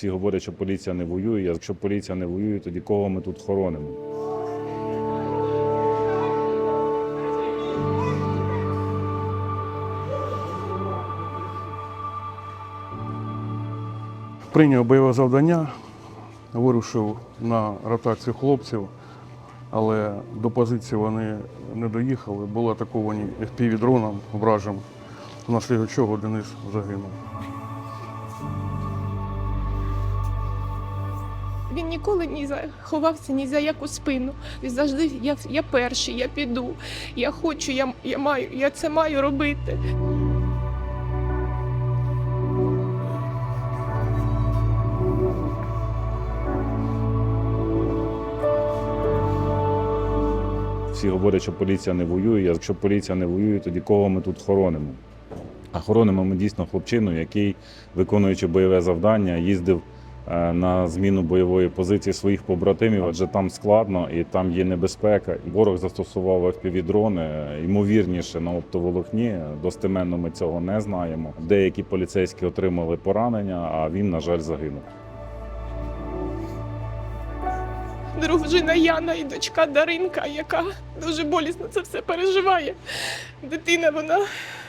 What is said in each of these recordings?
Всі говорять, що поліція не воює. Якщо поліція не воює, тоді кого ми тут хоронимо? Прийняв бойове завдання, вирушив на ротацію хлопців, але до позиції вони не доїхали, були атаковані FPV-дроном вражим, внаслідок чого Денис загинув. Він ніколи ні за ховався ні за яку спину. Він завжди я, я перший, я піду. Я хочу, я, я маю, я це маю робити. Всі говорять, що поліція не воює. Якщо поліція не воює, тоді кого ми тут хоронимо? А хоронимо ми дійсно хлопчину, який, виконуючи бойове завдання, їздив на зміну бойової позиції своїх побратимів, адже там складно і там є небезпека. Ворог застосував FPV-дрони, е, ймовірніше на оптоволокні. Достеменно ми цього не знаємо. Деякі поліцейські отримали поранення, а він, на жаль, загинув. Дружина Яна і дочка Даринка, яка дуже болісно це все переживає. Дитина, вона,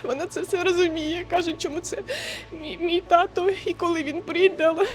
вона це все розуміє. Каже, чому це мій, мій тато і коли він прийде. Але